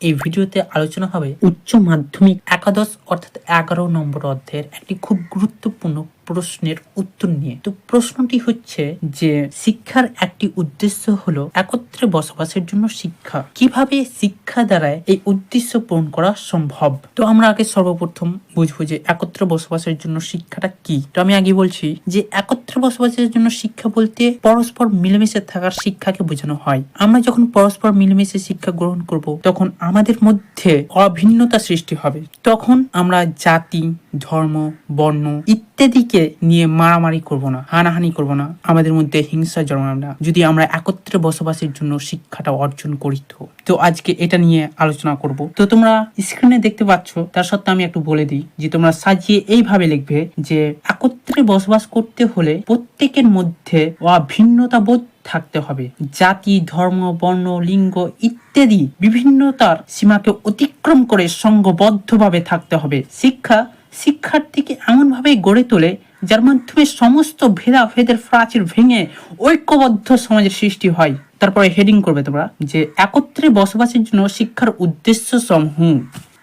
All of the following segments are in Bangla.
এই ভিডিওতে আলোচনা হবে উচ্চ মাধ্যমিক একাদশ অর্থাৎ এগারো নম্বর অধ্যায়ের একটি খুব গুরুত্বপূর্ণ প্রশ্নের উত্তর নিয়ে। তো প্রশ্নটি হচ্ছে যে, শিক্ষার একটি উদ্দেশ্য হলো একত্রে বসবাসের জন্য শিক্ষা। কীভাবে শিক্ষা দ্বারা এই উদ্দেশ্য পূরণ করা সম্ভব? তো আমরা আগে সর্বপ্রথম বুঝব যে, একত্রে বসবাসের জন্য শিক্ষাটা কি? তো আমি আগে বলছি যে, একত্রে বসবাসের জন্য শিক্ষা বলতে পরস্পর মিলেমিশে থাকার শিক্ষাকে বোঝানো হয়। আমরা যখন পরস্পর মিলেমিশে শিক্ষা গ্রহণ করব, তখন আমাদের মধ্যে অভিন্নতা সৃষ্টি হবে। তখন আমরা জাতি, ধর্ম, বর্ণ ইত্যাদিকে নিয়ে মারামারি করব না, হানাহানি করব না। আমাদের মধ্যে হিংসা জন্মাবে না। যদি আমরা একত্রে বসবাসের জন্য শিক্ষাটা অর্জন করি তো। তো আজকে এটা নিয়ে আলোচনা করব। তো তোমরা স্ক্রিনে দেখতে পাচ্ছ, তার সত্ত্বেও আমি একটু বলে দিই যে তোমরা সাজিয়ে এইভাবে লিখবে যে একত্রে বসবাস করতে হলে প্রত্যেকের মধ্যে অভিন্নতা বোধ থাকতে হবে। জাতি, ধর্ম, বর্ণ, লিঙ্গ ইত্যাদি বিভিন্নতার সীমাকে অতিক্রম করে সংঘবদ্ধভাবে থাকতে হবে। শিক্ষা শিক্ষার্থীকে এমনভাবে গড়ে তোলে যার মাধ্যমে সমস্ত ভেদাভেদের প্রাচীর ভেঙে ঐক্যবদ্ধ সমাজের সৃষ্টি হয়। তারপরে হেডিং করবে তোমরা যে একত্রে বসবাসের জন্য শিক্ষার উদ্দেশ্য সমূহ।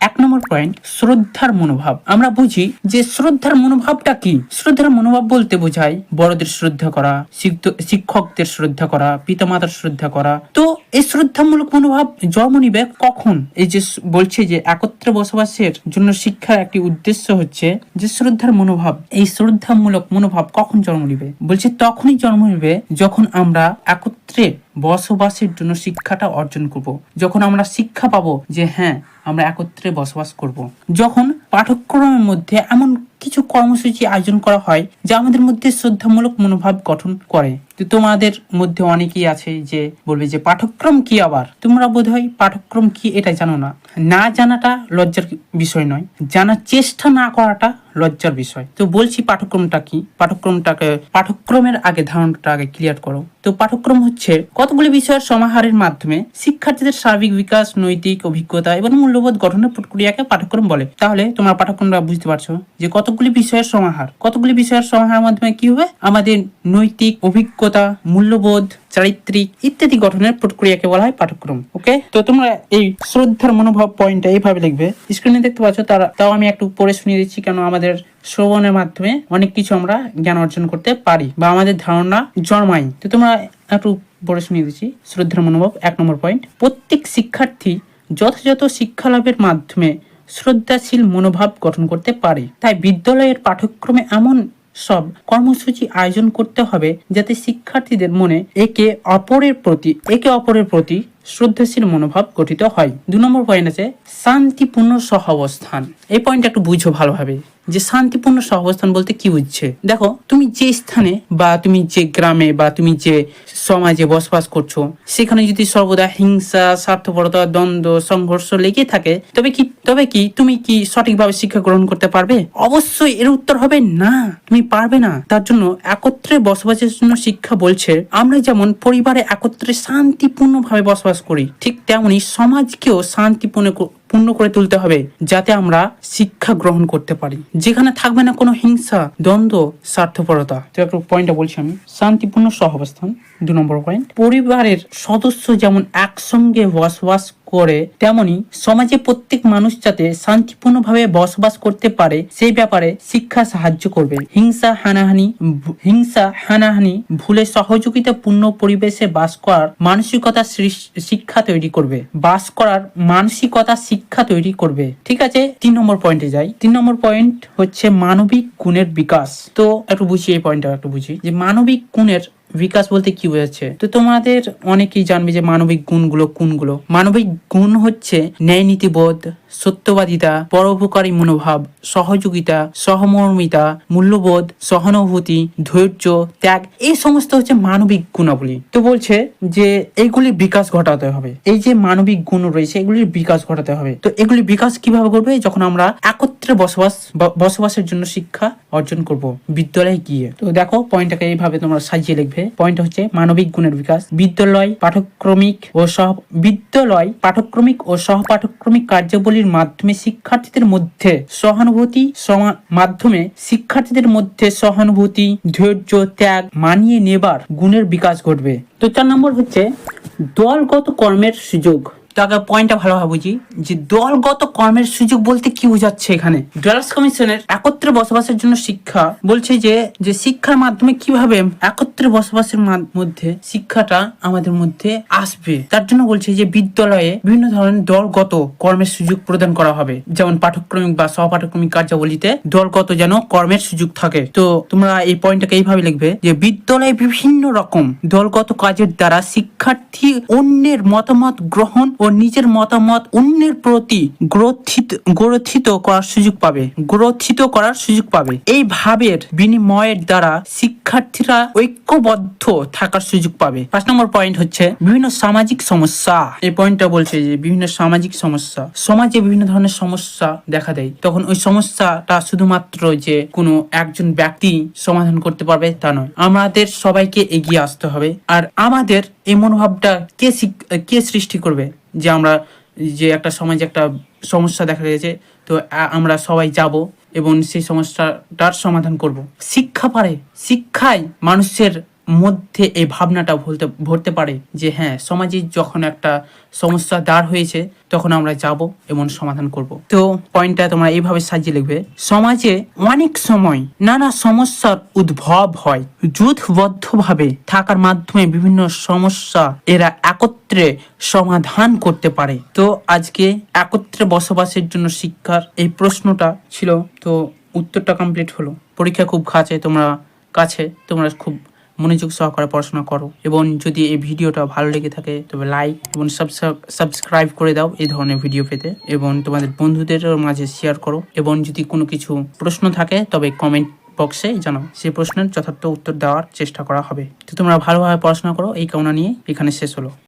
এক নম্বর পয়েন্ট শ্রদ্ধার মনোভাব। আমরা বুঝি যে শ্রদ্ধার মনোভাবটা কি? শ্রদ্ধার মনোভাব বলতে বোঝায় বড়দের শ্রদ্ধা করা শিক্ষকদের শ্রদ্ধা করা, পিতামাতার শ্রদ্ধা করা। তো এই শ্রদ্ধামূলক মনোভাব জন্ম নিবে কখন? এই যে বলছে যে একত্রে বসবাসের জন্য শিক্ষার একটি উদ্দেশ্য হচ্ছে যে শ্রদ্ধার মনোভাব, এই শ্রদ্ধামূলক মনোভাব কখন জন্ম নিবে? বলছে তখনই জন্ম নিবে যখন আমরা একত্রে বসবাসের জন্য শিক্ষাটা অর্জন করব। যখন আমরা শিক্ষা পাবো যে হ্যাঁ আমরা একত্রে বসবাস করব। যখন পাঠ্যক্রমের মধ্যে এমন কিছু কর্মসূচি আয়োজন করা হয়, যা আমাদের মধ্যে শ্রদ্ধামূলক মনোভাব গঠন করে। তো তোমাদের মধ্যে অনেকেই আছে যে বলবে যে, পাঠ্যক্রম কি আবার? তোমরা বোধহয় পাঠ্যক্রম কি এটা জানো না। না জানাটা লজ্জার বিষয় নয়, জানার চেষ্টা না করাটা লজ্জার বিষয়। তো বলছি পাঠ্যক্রমটা কি? পাঠ্যক্রমটাকে, পাঠ্যক্রমের আগে ধারণাটা আগে ক্লিয়ার করো। তো পাঠ্যক্রম হচ্ছে কতগুলি বিষয়ের সমাহারের মাধ্যমে শিক্ষার্থীদের সার্বিক বিকাশ, নৈতিক অভিজ্ঞতা এবং মূল্যবোধ গঠনের প্রক্রিয়াকে পাঠ্যক্রম বলে। তাহলে তোমরা পাঠ্যক্রমটা বুঝতে পারছ যে কতগুলি বিষয়ের সমাহার? কতগুলি বিষয়ের সমাহার মাধ্যমে কি হবে? আমাদের নৈতিক অভিজ্ঞতা, মূল্যবোধ, চারিত্রিক ইত্যাদি গঠনের প্রক্রিয়াকে বলা হয় পাঠ্যক্রম ওকে? তো তোমরা এই শ্রদ্ধার মনোভাব পয়েন্টটা এইভাবে লিখবে। স্ক্রিনে দেখতে পাচ্ছ, তারা, তাও আমি একটু পড়ে শুনিয়ে দিচ্ছি কেন আমাদের শ্রবণের মাধ্যমে অনেক কিছু আমরা জ্ঞান অর্জন করতে পারি বা আমাদের ধারণা জন্মাই তো তোমরা একটু পড়ে শুনিয়ে দিচ্ছি, শ্রদ্ধার মনোভাব, এক নম্বর পয়েন্ট। প্রত্যেক শিক্ষার্থী যথাযথ শিক্ষা লাভের মাধ্যমে শ্রদ্ধাশীল মনোভাব গঠন করতে পারে। তাই বিদ্যালয়ের পাঠ্যক্রমে এমন সব কর্মসূচি আয়োজন করতে হবে যাতে শিক্ষার্থীদের মনে একে অপরের প্রতি, একে অপরের প্রতি শ্রদ্ধাশীল মনোভাব গঠিত হয়। দু নম্বর পয়েন্ট আছে, শান্তিপূর্ণ সহাবস্থান। এই পয়েন্টটা একটু বুঝো ভালোভাবে, যে শান্তিপূর্ণ সহাবস্থান বলতে কি বুঝছে? দেখো, তুমি যে স্থানে বা তুমি যে গ্রামে বা তুমি যে সমাজে বসবাস করছ, সেখানে যদি সর্বদা হিংসা, স্বার্থপরতা, দ্বন্দ্ব, সংঘর্ষ লেগে থাকে, তবে কি তবে কি তুমি কি সঠিকভাবে শিক্ষা গ্রহণ করতে পারবে? অবশ্যই এর উত্তর হবে না, তুমি পারবে না। তার জন্য একত্রে বসবাসের জন্য শিক্ষা বলছে, আমরা যেমন পরিবারে একত্রে শান্তিপূর্ণভাবে বসবাস করি, ঠিক তেমনি সমাজকেও শান্তিপূর্ণ পূর্ণ করে তুলতে হবে, যাতে আমরা শিক্ষা গ্রহণ করতে পারি। যেখানে থাকবে না কোনো হিংসা, দ্বন্দ্ব, স্বার্থপরতা। তো একটা পয়েন্টটা বলছি আমি। শান্তিপূর্ণ সহাবস্থান, দু নম্বর পয়েন্ট পরিবারের সদস্য যেমন একসঙ্গে বসবাস করে তেমনি সমাজে প্রত্যেক মানুষ যাতে শান্তিপূর্ণভাবে বসবাস করতে পারে, সেই ব্যাপারে শিক্ষা সাহায্য করবে। হিংসা, হানাহানি হিংসা, হানাহানি, ভুলে সহযোগিতা পূর্ণ পরিবেশে বাস করার মানসিকতা শিক্ষা তৈরি করবে। বাস করার মানসিকতা শিক্ষা তৈরি করবে। ঠিক আছে? তিন নম্বর পয়েন্টে যাই। তিন নম্বর পয়েন্ট হচ্ছে মানবিক গুণের বিকাশ। তো একটু বুঝি, এই পয়েন্টটা একটু বুঝি। যে মানবিক গুণের বিকাশ বলতে কি বোঝাচ্ছে? তো তোমাদের অনেকেই জানবে যে মানবিক গুণগুলো কোনগুলো? মানবিক গুণ হচ্ছে ন্যায় নীতিবোধ সত্যবাদিতা, পরোপকারী মনোভাব, সহযোগিতা, সহমর্মিতা, মূল্যবোধ, সহানুভূতি, ধৈর্য, ত্যাগ, এই সমস্ত হচ্ছে মানবিক গুণাবলী। তো বলছে যে এইগুলির বিকাশ ঘটাতে হবে। এই যে মানবিক গুণ রয়েছে, এগুলির বিকাশ ঘটাতে হবে। তো এগুলির বিকাশ কীভাবে করবে যখন আমরা একত্রে বসবাস বসবাসের জন্য শিক্ষা অর্জন করব বিদ্যালয়ে গিয়ে। তো দেখো পয়েন্টটাকে এইভাবে তোমরা সাজিয়ে লিখবে। পয়েন্ট হচ্ছে মানবিক গুণের বিকাশ। বিদ্যালয় পাঠক্রমিক ও সহ, বিদ্যালয় পাঠক্রমিক ও সহ পাঠক্রমিক কার্যাবলীর মাধ্যমে শিক্ষার্থীদের মধ্যে সহানুভূতি মাধ্যমে শিক্ষার্থীদের মধ্যে সহানুভূতি, ধৈর্য, ত্যাগ মানিয়ে নেবার গুণের বিকাশ ঘটবে। তো চার নম্বর হচ্ছে দলগত কর্মের সুযোগ। তো আগে পয়েন্টটা ভালোভাবে বুঝি? যে দলগত কর্মের সুযোগ বলতে কি বোঝাচ্ছে এখানে? ডলার্স কমিশনের একত্রে বসবাসের জন্য শিক্ষা বলছে যে যে শিক্ষার মাধ্যমে কীভাবে একত্রে বসবাসের মধ্যে শিক্ষাটা আমাদের মধ্যে আসবে। তার জন্য বলছে যে বিদ্যালয়ে বিভিন্ন ধরনের দলগত কর্মের সুযোগ প্রদান করা হবে। যেমন পাঠ্যক্রমিক বা সহপাঠক্রমিক কার্যাবলীতে দলগত যেন কর্মের সুযোগ থাকে। তো তোমরা এই পয়েন্টটাকে এইভাবে লিখবে যে, বিদ্যালয়ে বিভিন্ন রকম দলগত কাজের দ্বারা শিক্ষার্থী অন্যের মতামত গ্রহণ ও নিজের মতামত অন্যের প্রতি গ্রথিত গ্রথিত করার সুযোগ পাবে, গ্রথিত করার সুযোগ পাবে। এই ভাবের বিনিময়ের দ্বারা শিক্ষার্থীরা ঐক্যবদ্ধ থাকার সুযোগ পাবে। পাঁচ নম্বর পয়েন্ট হচ্ছে বিভিন্ন সামাজিক সমস্যা। এই পয়েন্টটা বলছে যে বিভিন্ন সামাজিক সমস্যা। সমাজে বিভিন্ন ধরনের সমস্যা দেখা দেয়। তখন ওই সমস্যাটা শুধুমাত্র যে কোনো একজন ব্যক্তি সমাধান করতে পারবে তা নয়। আমাদের সবাইকে এগিয়ে আসতে হবে। আর আমাদের এই মনোভাবটা কে কে সৃষ্টি করবে? যে আমরা, যে একটা সমাজে একটা সমস্যা দেখা গেছে তো আমরা সবাই যাব এবং সেই সমস্যাটার সমাধান করব। শিক্ষা পারে। শিক্ষায় মানুষের মধ্যে এই ভাবনাটা ভুলতে, ভরতে পারে যে হ্যাঁ সমাজে যখন একটা সমস্যা দাঁড় হয়েছে, তখন আমরা যাব এবং সমাধান করব। তো পয়েন্টটা তোমরা এইভাবে সাজিয়ে লিখবে, সমাজে অনেক সময় নানা সমস্যার উদ্ভব হয়। জোটবদ্ধভাবে থাকার মাধ্যমে বিভিন্ন সমস্যা এরা একত্রে সমাধান করতে পারে। তো আজকে একত্রে বসবাসের জন্য শিক্ষার এই প্রশ্নটা ছিল, তো উত্তরটা কমপ্লিট হলো। পরীক্ষা খুব কাছে, তোমরা কাছে, তোমরা খুব মনোযোগ সহকারে পড়াশোনা করো। এবং যদি এই ভিডিওটা ভালো লেগে থাকে, তবে লাইক এবং সাবস্ক্রাইব করে দাও এই ধরনের ভিডিও পেতে এবং তোমাদের বন্ধুদের মাঝে শেয়ার করো। এবং যদি কোনো কিছু প্রশ্ন থাকে, তবে কমেন্ট বক্সে জানাও। সেই প্রশ্নের যথার্থ উত্তর দেওয়ার চেষ্টা করা হবে। তো তোমরা ভালোভাবে পড়াশোনা করো, এই কামনা নিয়ে এখানে শেষ হলো।